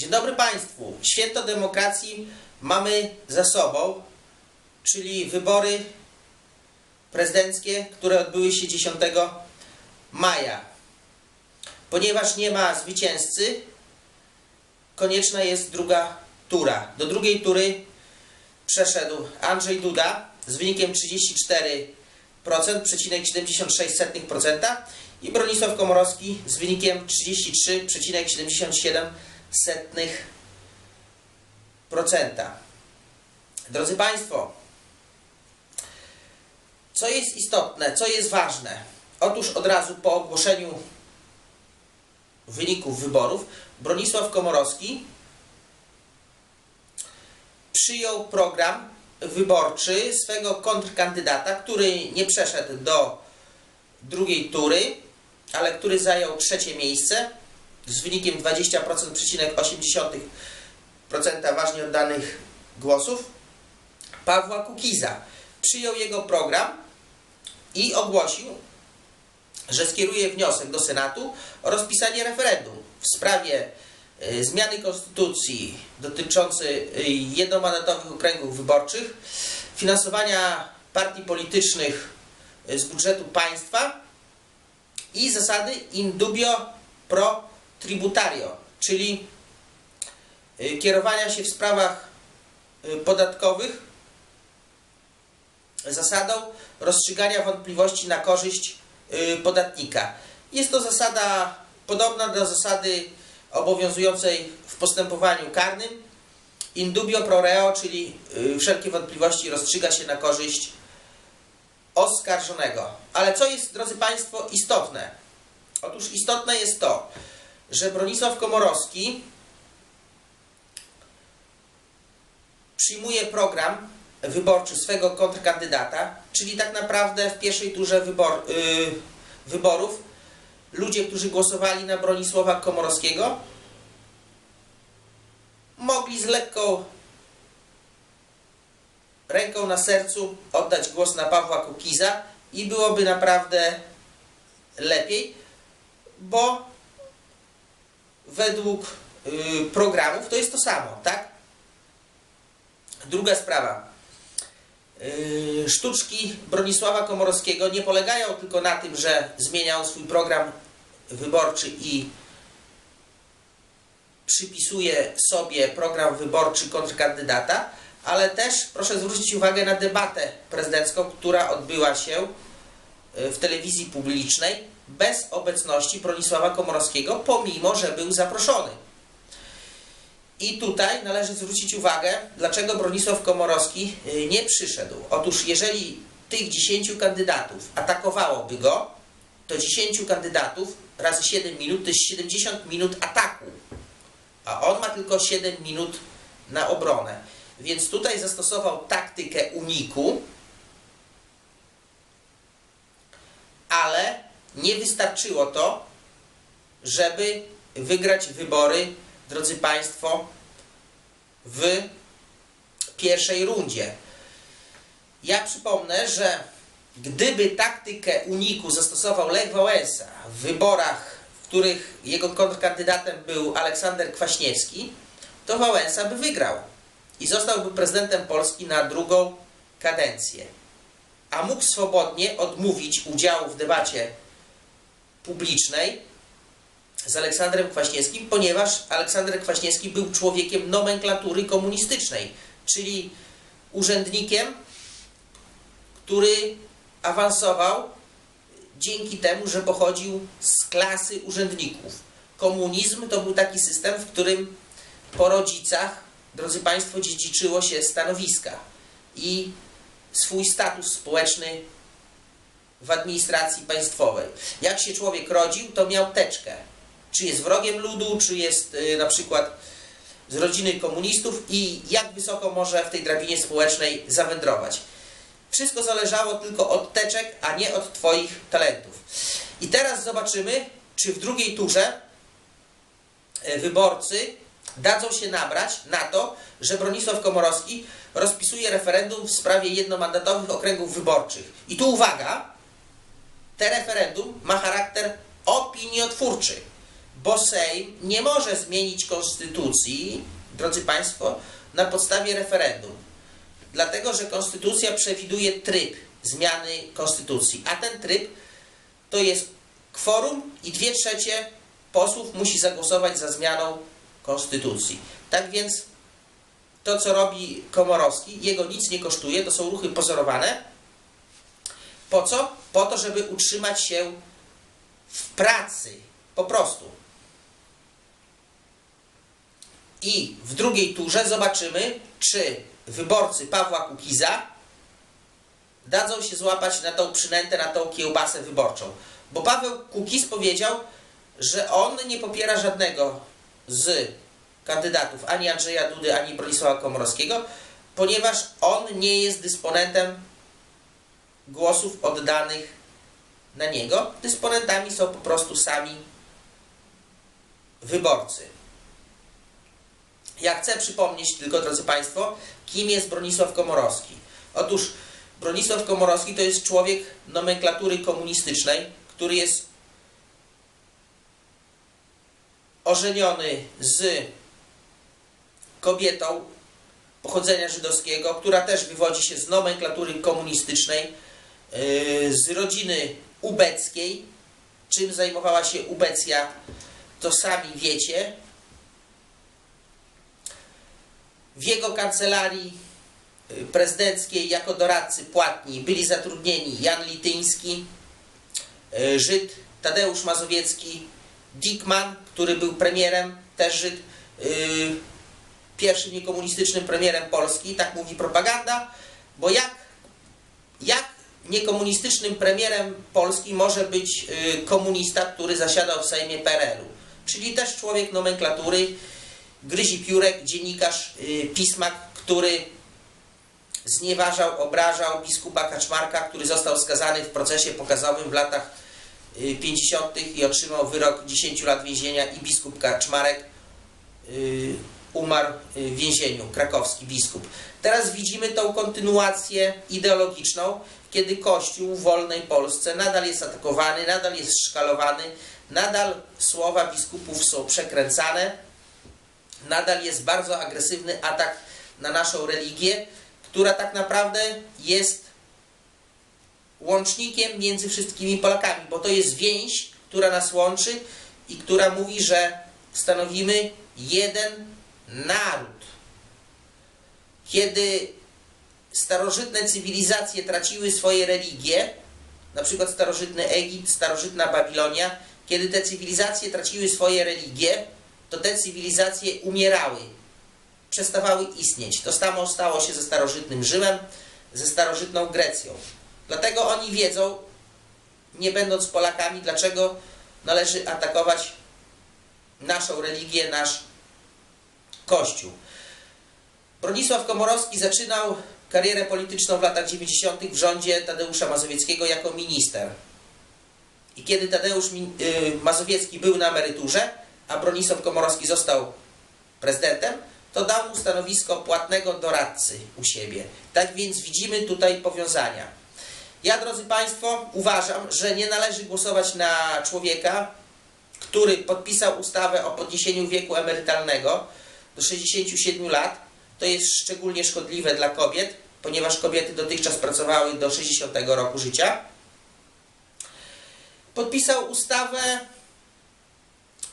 Dzień dobry Państwu. Święto demokracji mamy za sobą, czyli wybory prezydenckie, które odbyły się 10 maja. Ponieważ nie ma zwycięzcy, konieczna jest druga tura. Do drugiej tury przeszedł Andrzej Duda z wynikiem 34%, przecinek 76% i Bronisław Komorowski z wynikiem 33,77%. Drodzy Państwo, co jest istotne, co jest ważne? Otóż od razu po ogłoszeniu wyników wyborów Bronisław Komorowski przyjął program wyborczy swego kontrkandydata, który nie przeszedł do drugiej tury, ale który zajął trzecie miejsce z wynikiem 20,8% ważnie oddanych głosów, Pawła Kukiza. Przyjął jego program i ogłosił, że skieruje wniosek do Senatu o rozpisanie referendum w sprawie y, zmiany konstytucji dotyczącej jednomandatowych okręgów wyborczych, finansowania partii politycznych y, z budżetu państwa i zasady in dubio pro tributario, czyli y, kierowania się w sprawach podatkowych zasadą rozstrzygania wątpliwości na korzyść podatnika. Jest to zasada podobna do zasady obowiązującej w postępowaniu karnym in dubio pro reo, czyli wszelkie wątpliwości rozstrzyga się na korzyść oskarżonego. Ale co jest, drodzy Państwo, istotne? Otóż istotne jest to, że Bronisław Komorowski przyjmuje program wyborczy swego kontrkandydata, czyli tak naprawdę w pierwszej turze wybor, yy, wyborów ludzie, którzy głosowali na Bronisława Komorowskiego mogli z lekką ręką na sercu oddać głos na Pawła Kukiza i byłoby naprawdę lepiej, bo według yy, programów to jest to samo, tak? Druga sprawa. Yy, sztuczki Bronisława Komorowskiego nie polegają tylko na tym, że zmieniał swój program wyborczy i przypisuje sobie program wyborczy kontrkandydata, ale też proszę zwrócić uwagę na debatę prezydencką, która odbyła się w telewizji publicznej bez obecności Bronisława Komorowskiego, pomimo, że był zaproszony. I tutaj należy zwrócić uwagę, dlaczego Bronisław Komorowski nie przyszedł. Otóż jeżeli tych 10 kandydatów atakowałoby go, to 10 kandydatów razy 7 minut to jest 70 minut ataku. A on ma tylko 7 minut na obronę. Więc tutaj zastosował taktykę uniku, ale nie wystarczyło to, żeby wygrać wybory drodzy Państwo, w pierwszej rundzie. Ja przypomnę, że gdyby taktykę uniku zastosował Lech Wałęsa w wyborach, w których jego kontrkandydatem był Aleksander Kwaśniewski, to Wałęsa by wygrał i zostałby prezydentem Polski na drugą kadencję. A mógł swobodnie odmówić udziału w debacie publicznej z Aleksandrem Kwaśniewskim, ponieważ Aleksander Kwaśniewski był człowiekiem nomenklatury komunistycznej, czyli urzędnikiem, który awansował dzięki temu, że pochodził z klasy urzędników. Komunizm to był taki system, w którym po rodzicach, drodzy Państwo, dziedziczyło się stanowiska i swój status społeczny w administracji państwowej. Jak się człowiek rodził, to miał teczkę czy jest wrogiem ludu, czy jest y, na przykład z rodziny komunistów i jak wysoko może w tej drabinie społecznej zawędrować. Wszystko zależało tylko od teczek, a nie od Twoich talentów. I teraz zobaczymy, czy w drugiej turze y, wyborcy dadzą się nabrać na to, że Bronisław Komorowski rozpisuje referendum w sprawie jednomandatowych okręgów wyborczych. I tu uwaga, te referendum ma charakter opiniotwórczy bo Sejm nie może zmienić konstytucji, drodzy Państwo, na podstawie referendum. Dlatego, że konstytucja przewiduje tryb zmiany konstytucji, a ten tryb to jest kworum i dwie trzecie posłów musi zagłosować za zmianą konstytucji. Tak więc to, co robi Komorowski, jego nic nie kosztuje, to są ruchy pozorowane. Po co? Po to, żeby utrzymać się w pracy. Po prostu. I w drugiej turze zobaczymy, czy wyborcy Pawła Kukiza dadzą się złapać na tą przynętę, na tą kiełbasę wyborczą. Bo Paweł Kukiz powiedział, że on nie popiera żadnego z kandydatów, ani Andrzeja Dudy, ani Bronisława Komorowskiego, ponieważ on nie jest dysponentem głosów oddanych na niego. Dysponentami są po prostu sami wyborcy. Ja chcę przypomnieć tylko, drodzy Państwo, kim jest Bronisław Komorowski. Otóż Bronisław Komorowski to jest człowiek nomenklatury komunistycznej, który jest ożeniony z kobietą pochodzenia żydowskiego, która też wywodzi się z nomenklatury komunistycznej, yy, z rodziny ubeckiej. Czym zajmowała się Ubecja, to sami wiecie. W jego kancelarii yy, prezydenckiej jako doradcy płatni byli zatrudnieni Jan Lityński, yy, Żyd Tadeusz Mazowiecki, Dickman, który był premierem, też Żyd, pierwszym niekomunistycznym premierem Polski, tak mówi propaganda, bo jak, jak niekomunistycznym premierem Polski może być y, komunista, który zasiadał w Sejmie PRL-u? Czyli też człowiek nomenklatury, Gryzi Piórek, dziennikarz y, Pismak, który znieważał, obrażał biskupa Kaczmarka, który został skazany w procesie pokazowym w latach 50. Y, i otrzymał wyrok 10 lat więzienia i biskup Kaczmarek umarł w więzieniu, krakowski biskup. Teraz widzimy tą kontynuację ideologiczną, kiedy Kościół w wolnej Polsce nadal jest atakowany, nadal jest szkalowany, nadal słowa biskupów są przekręcane, nadal jest bardzo agresywny atak na naszą religię, która tak naprawdę jest łącznikiem między wszystkimi Polakami, bo to jest więź, która nas łączy i która mówi, że stanowimy jeden naród. Kiedy starożytne cywilizacje traciły swoje religie, na przykład starożytny Egipt, starożytna Babilonia, kiedy te cywilizacje traciły swoje religie, to te cywilizacje umierały, przestawały istnieć. To samo stało się ze starożytnym Rzymem, ze starożytną Grecją. Dlatego oni wiedzą, nie będąc Polakami, dlaczego należy atakować naszą religię, nasz Kościół. Bronisław Komorowski zaczynał karierę polityczną w latach 90. w rządzie Tadeusza Mazowieckiego jako minister. I kiedy Tadeusz y, Mazowiecki był na emeryturze, a Bronisław Komorowski został prezydentem, to dał mu stanowisko płatnego doradcy u siebie. Tak więc widzimy tutaj powiązania. Ja, drodzy Państwo, uważam, że nie należy głosować na człowieka, który podpisał ustawę o podniesieniu wieku emerytalnego, do 67 lat, to jest szczególnie szkodliwe dla kobiet, ponieważ kobiety dotychczas pracowały do 60 roku życia. Podpisał ustawę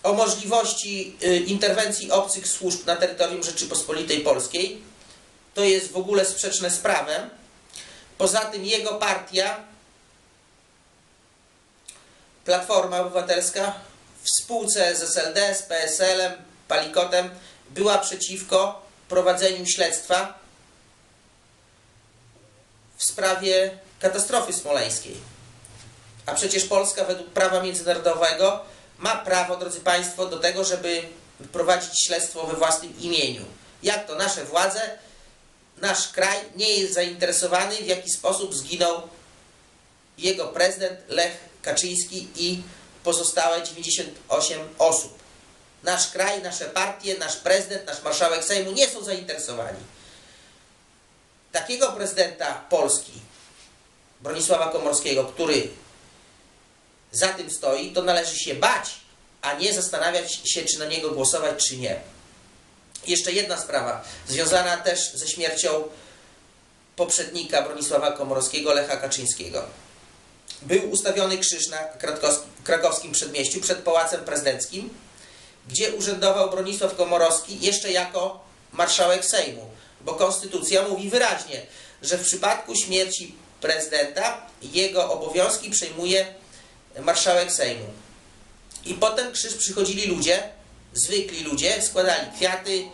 o możliwości y, interwencji obcych służb na terytorium Rzeczypospolitej Polskiej. To jest w ogóle sprzeczne z prawem. Poza tym jego partia, Platforma Obywatelska, w spółce z SLD, z PSL-em, Palikotem, była przeciwko prowadzeniu śledztwa w sprawie katastrofy smoleńskiej. A przecież Polska według prawa międzynarodowego ma prawo, drodzy Państwo, do tego, żeby prowadzić śledztwo we własnym imieniu. Jak to nasze władze, nasz kraj nie jest zainteresowany, w jaki sposób zginął jego prezydent Lech Kaczyński i pozostałe 98 osób nasz kraj, nasze partie, nasz prezydent, nasz marszałek Sejmu nie są zainteresowani. Takiego prezydenta Polski, Bronisława Komorskiego, który za tym stoi, to należy się bać, a nie zastanawiać się, czy na niego głosować, czy nie. Jeszcze jedna sprawa, związana też ze śmiercią poprzednika Bronisława Komorowskiego, Lecha Kaczyńskiego. Był ustawiony krzyż na krakowskim przedmieściu przed Pałacem Prezydenckim, gdzie urzędował Bronisław Komorowski jeszcze jako marszałek Sejmu, bo konstytucja mówi wyraźnie, że w przypadku śmierci prezydenta jego obowiązki przejmuje marszałek Sejmu. I potem krzyż przychodzili ludzie, zwykli ludzie, składali kwiaty,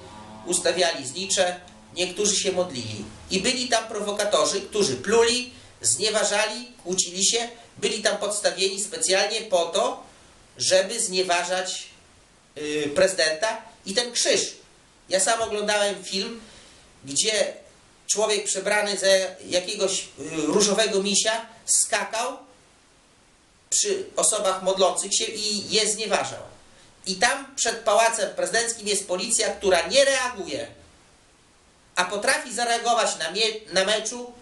ustawiali znicze, niektórzy się modlili. I byli tam prowokatorzy, którzy pluli, znieważali, kłócili się, byli tam podstawieni specjalnie po to, żeby znieważać prezydenta i ten krzyż. Ja sam oglądałem film, gdzie człowiek przebrany za jakiegoś yy, różowego misia skakał przy osobach modlących się i je znieważał. I tam przed pałacem prezydenckim jest policja, która nie reaguje, a potrafi zareagować na, mie na meczu,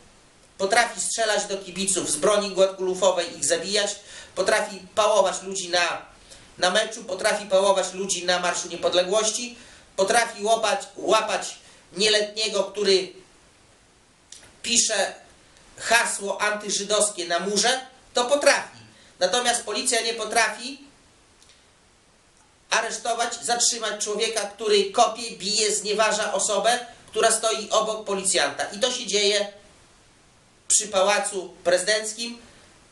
potrafi strzelać do kibiców z broni gładkulufowej, ich zabijać, potrafi pałować ludzi na, na meczu, potrafi pałować ludzi na Marszu Niepodległości, potrafi łapać, łapać nieletniego, który pisze hasło antyżydowskie na murze, to potrafi. Natomiast policja nie potrafi aresztować, zatrzymać człowieka, który kopie, bije, znieważa osobę, która stoi obok policjanta. I to się dzieje przy Pałacu Prezydenckim,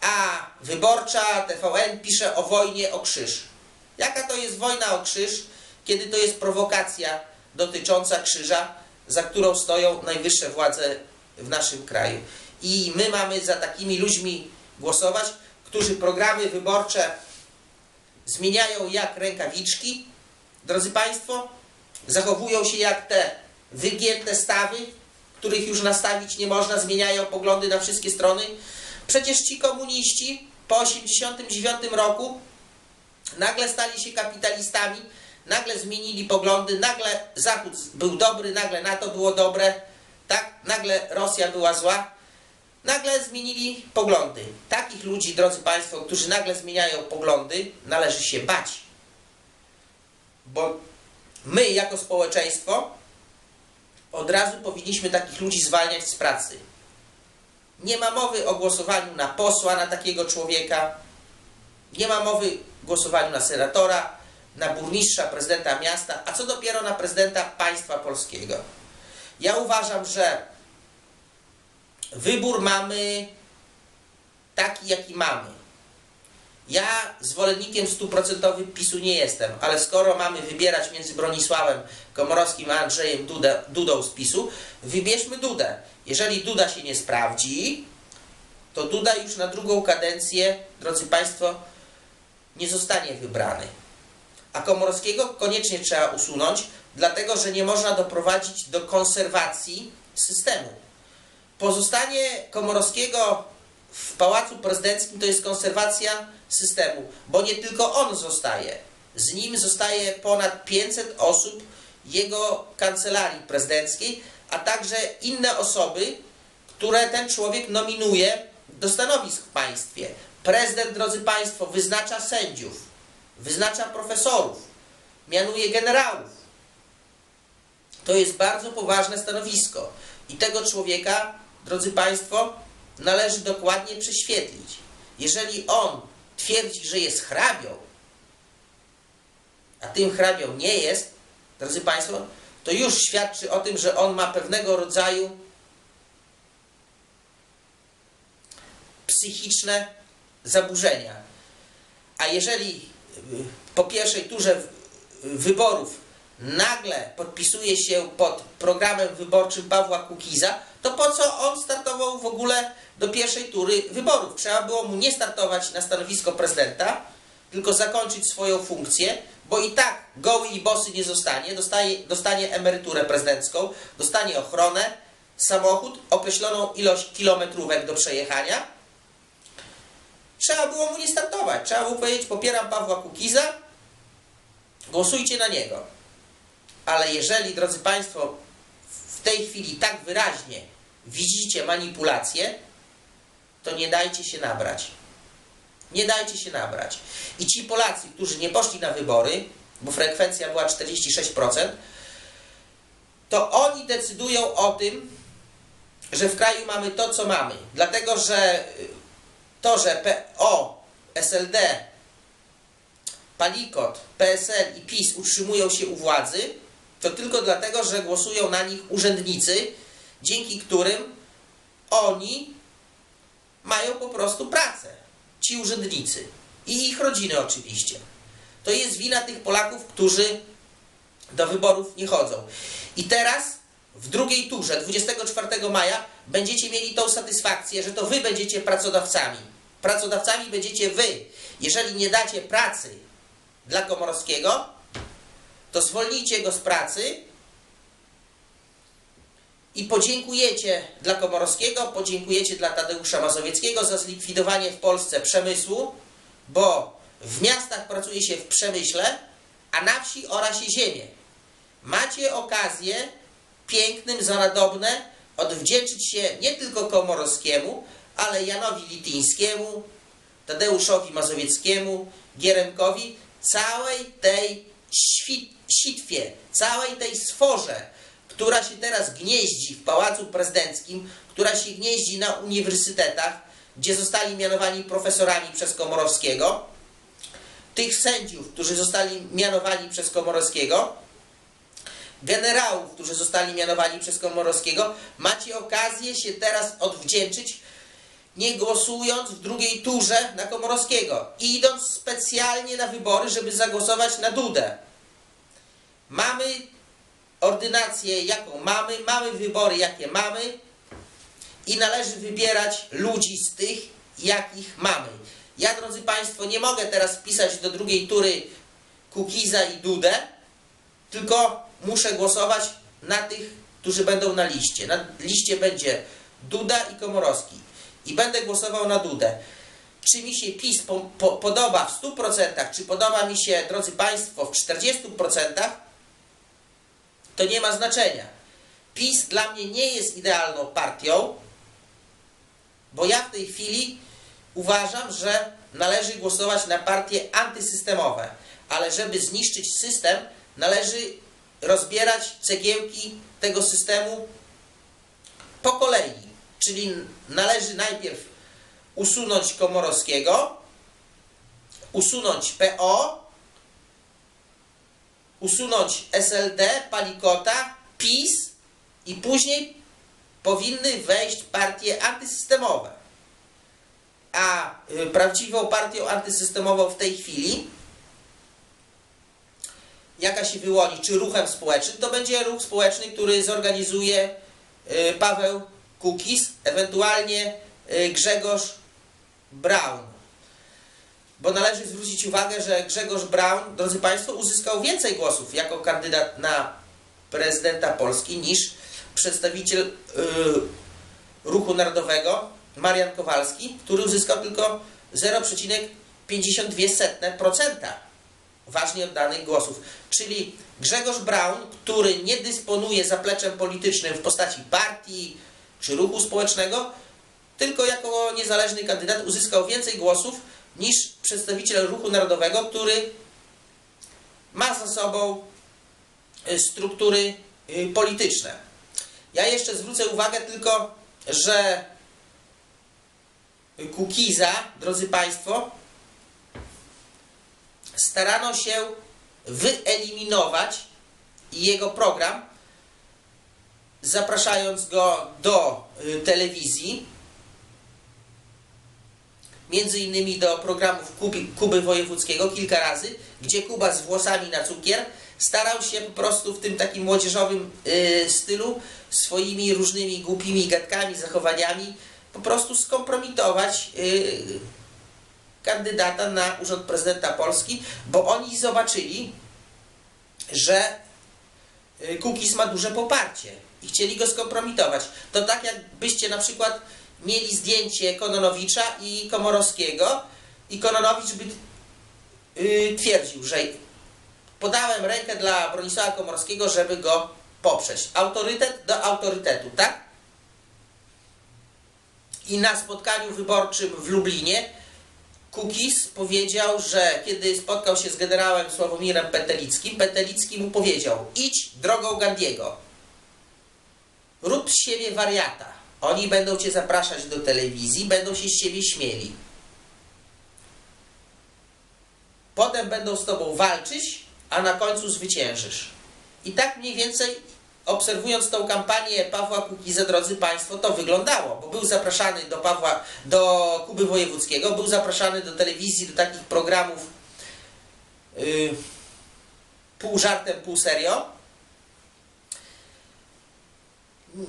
a Wyborcza, TVN pisze o wojnie o krzyż. Jaka to jest wojna o krzyż, kiedy to jest prowokacja dotycząca krzyża, za którą stoją najwyższe władze w naszym kraju. I my mamy za takimi ludźmi głosować, którzy programy wyborcze zmieniają jak rękawiczki, drodzy Państwo, zachowują się jak te wygięte stawy, których już nastawić nie można, zmieniają poglądy na wszystkie strony. Przecież ci komuniści po 1989 roku nagle stali się kapitalistami, nagle zmienili poglądy, nagle Zachód był dobry, nagle NATO było dobre, tak, nagle Rosja była zła nagle zmienili poglądy. Takich ludzi, drodzy Państwo, którzy nagle zmieniają poglądy, należy się bać. Bo my, jako społeczeństwo, od razu powinniśmy takich ludzi zwalniać z pracy. Nie ma mowy o głosowaniu na posła, na takiego człowieka. Nie ma mowy głosowaniu na senatora, na burmistrza, prezydenta miasta, a co dopiero na prezydenta państwa polskiego. Ja uważam, że wybór mamy taki, jaki mamy. Ja zwolennikiem stuprocentowym PiSu nie jestem, ale skoro mamy wybierać między Bronisławem Komorowskim a Andrzejem Duda, Dudą z PiSu, wybierzmy Dudę. Jeżeli Duda się nie sprawdzi, to Duda już na drugą kadencję, drodzy Państwo, nie zostanie wybrany. A Komorowskiego koniecznie trzeba usunąć, dlatego że nie można doprowadzić do konserwacji systemu. Pozostanie Komorowskiego w Pałacu Prezydenckim to jest konserwacja systemu, bo nie tylko on zostaje. Z nim zostaje ponad 500 osób jego kancelarii prezydenckiej, a także inne osoby, które ten człowiek nominuje do stanowisk w państwie. Prezydent, drodzy Państwo, wyznacza sędziów, wyznacza profesorów, mianuje generałów. To jest bardzo poważne stanowisko i tego człowieka drodzy Państwo, należy dokładnie prześwietlić. Jeżeli on twierdzi, że jest hrabią, a tym hrabią nie jest, drodzy Państwo, to już świadczy o tym, że on ma pewnego rodzaju psychiczne zaburzenia. A jeżeli y, po pierwszej turze wyborów nagle podpisuje się pod programem wyborczym Pawła Kukiza, to po co on startował w ogóle do pierwszej tury wyborów? Trzeba było mu nie startować na stanowisko prezydenta, tylko zakończyć swoją funkcję, bo i tak goły i bosy nie zostanie, dostanie, dostanie emeryturę prezydencką, dostanie ochronę, samochód, określoną ilość kilometrówek do przejechania. Trzeba było mu nie startować. Trzeba było powiedzieć, popieram Pawła Kukiza, głosujcie na niego. Ale jeżeli, drodzy Państwo, w tej chwili tak wyraźnie widzicie manipulację, to nie dajcie się nabrać. Nie dajcie się nabrać. I ci Polacy, którzy nie poszli na wybory, bo frekwencja była 46%, to oni decydują o tym, że w kraju mamy to, co mamy. Dlatego, że to, że PO, SLD, Palikot, PSL i PiS utrzymują się u władzy, to tylko dlatego, że głosują na nich urzędnicy, dzięki którym oni mają po prostu pracę. Ci urzędnicy. I ich rodziny oczywiście. To jest wina tych Polaków, którzy do wyborów nie chodzą. I teraz w drugiej turze, 24 maja, będziecie mieli tą satysfakcję, że to wy będziecie pracodawcami. Pracodawcami będziecie wy. Jeżeli nie dacie pracy dla Komorowskiego, to zwolnijcie go z pracy i podziękujecie dla Komorowskiego, podziękujecie dla Tadeusza Mazowieckiego za zlikwidowanie w Polsce przemysłu, bo w miastach pracuje się w przemyśle, a na wsi ora się ziemię. Macie okazję pięknym za nadobne odwdzięczyć się nie tylko Komorowskiemu, ale Janowi Lityńskiemu, Tadeuszowi Mazowieckiemu, Gieremkowi, całej tej sitwie, całej tej sforze, która się teraz gnieździ w Pałacu Prezydenckim, która się gnieździ na uniwersytetach, gdzie zostali mianowani profesorami przez Komorowskiego, tych sędziów, którzy zostali mianowani przez Komorowskiego, generałów, którzy zostali mianowani przez Komorowskiego, macie okazję się teraz odwdzięczyć, nie głosując w drugiej turze na Komorowskiego, idąc specjalnie na wybory, żeby zagłosować na Dudę. Mamy ordynację, jaką mamy, mamy wybory, jakie mamy i należy wybierać ludzi z tych, jakich mamy. Ja, drodzy Państwo, nie mogę teraz wpisać do drugiej tury Kukiza i Dudę, tylko muszę głosować na tych, którzy będą na liście. Na liście będzie Duda i Komorowski. I będę głosował na Dudę. Czy mi się PiS po, po, podoba w 100%, czy podoba mi się, drodzy Państwo, w 40%, to nie ma znaczenia. PiS dla mnie nie jest idealną partią, bo ja w tej chwili uważam, że należy głosować na partie antysystemowe, ale żeby zniszczyć system, należy rozbierać cegiełki tego systemu po kolei. Czyli należy najpierw usunąć Komorowskiego, usunąć PO, usunąć SLD, Palikota, PiS i później powinny wejść partie antysystemowe. A y, prawdziwą partią antysystemową w tej chwili, jaka się wyłoni, czy ruchem społecznym, to będzie ruch społeczny, który zorganizuje y, Paweł Kukiz, ewentualnie y, Grzegorz Braun. Bo należy zwrócić uwagę, że Grzegorz Braun, drodzy Państwo, uzyskał więcej głosów jako kandydat na prezydenta Polski niż przedstawiciel yy, ruchu narodowego Marian Kowalski, który uzyskał tylko 0,52% ważnie oddanych głosów. Czyli Grzegorz Braun, który nie dysponuje zapleczem politycznym w postaci partii czy ruchu społecznego, tylko jako niezależny kandydat uzyskał więcej głosów niż przedstawiciel ruchu narodowego, który ma za sobą y, struktury y, polityczne. Ja jeszcze zwrócę uwagę tylko, że Kukiza, drodzy Państwo, starano się wyeliminować jego program, zapraszając go do y, telewizji, między innymi do programów Kuby, Kuby Wojewódzkiego kilka razy, gdzie Kuba z włosami na cukier starał się po prostu w tym takim młodzieżowym y, stylu swoimi różnymi głupimi gadkami, zachowaniami po prostu skompromitować y, kandydata na urząd prezydenta Polski, bo oni zobaczyli, że y, Kukiz ma duże poparcie i chcieli go skompromitować. To tak jakbyście na przykład mieli zdjęcie Kononowicza i Komorowskiego i Kononowicz by yy, twierdził, że podałem rękę dla Bronisława Komorowskiego, żeby go poprzeć. Autorytet do autorytetu, tak? I na spotkaniu wyborczym w Lublinie Kukis powiedział, że kiedy spotkał się z generałem Sławomirem Petelickim, Petelicki mu powiedział: idź drogą Gandiego. Rób z siebie wariata. Oni będą cię zapraszać do telewizji, będą się z ciebie śmieli. Potem będą z tobą walczyć, a na końcu zwyciężysz. I tak mniej więcej obserwując tą kampanię Pawła Kukiza, drodzy Państwo, to wyglądało, bo był zapraszany do Pawła, do Kuby Wojewódzkiego, był zapraszany do telewizji, do takich programów yy, pół żartem, pół serio.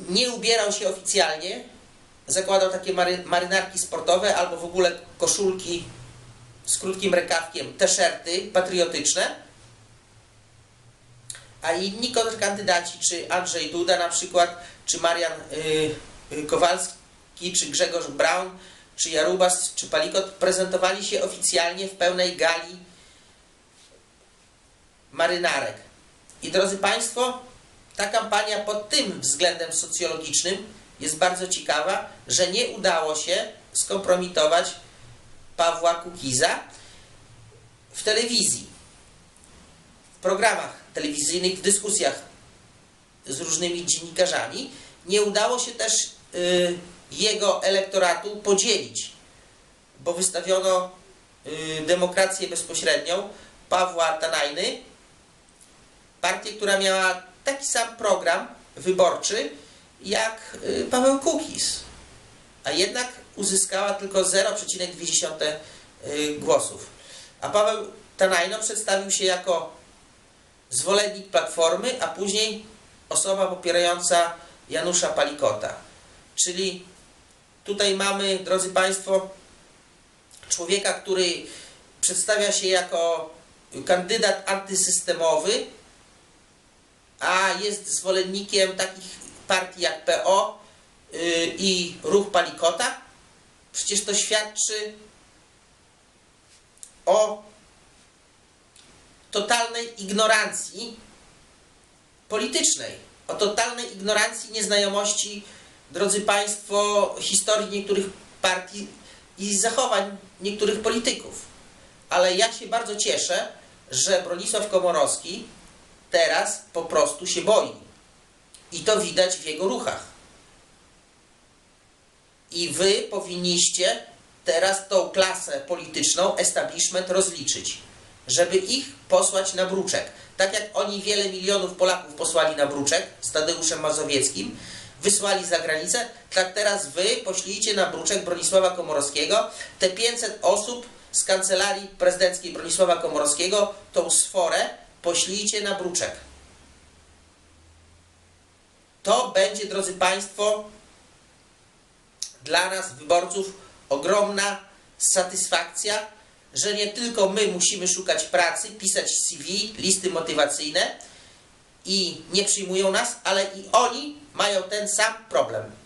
Nie ubierał się oficjalnie, zakładał takie mary, marynarki sportowe albo w ogóle koszulki z krótkim rekawkiem, t-shirty patriotyczne a inni kontrkandydaci, czy Andrzej Duda na przykład, czy Marian yy, Kowalski, czy Grzegorz Braun, czy Jarubas, czy Palikot prezentowali się oficjalnie w pełnej gali marynarek. I drodzy Państwo, ta kampania pod tym względem socjologicznym jest bardzo ciekawa, że nie udało się skompromitować Pawła Kukiza w telewizji, w programach telewizyjnych, w dyskusjach z różnymi dziennikarzami, nie udało się też y, jego elektoratu podzielić, bo wystawiono y, demokrację bezpośrednią Pawła Tanajny, partię, która miała taki sam program wyborczy jak y, Paweł Kukiz, a jednak uzyskała tylko 0,2 głosów. A Paweł Tanajno przedstawił się jako zwolennik Platformy, a później osoba popierająca Janusza Palikota. Czyli tutaj mamy, drodzy Państwo, człowieka, który przedstawia się jako kandydat antysystemowy, a jest zwolennikiem takich partii jak PO yy, i Ruch Palikota. Przecież to świadczy o totalnej ignorancji politycznej, o totalnej ignorancji, nieznajomości, drodzy Państwo, historii niektórych partii i zachowań niektórych polityków. Ale ja się bardzo cieszę, że Bronisław Komorowski teraz po prostu się boi. I to widać w jego ruchach. I wy powinniście teraz tą klasę polityczną, establishment rozliczyć żeby ich posłać na Bruczek. Tak jak oni wiele milionów Polaków posłali na Bruczek z Tadeuszem Mazowieckim, wysłali za granicę, tak teraz wy poślijcie na Bruczek Bronisława Komorowskiego te 500 osób z kancelarii prezydenckiej Bronisława Komorowskiego, tą sforę poślijcie na Bruczek. To będzie, drodzy Państwo, dla nas, wyborców, ogromna satysfakcja, że nie tylko my musimy szukać pracy, pisać CV, listy motywacyjne i nie przyjmują nas, ale i oni mają ten sam problem.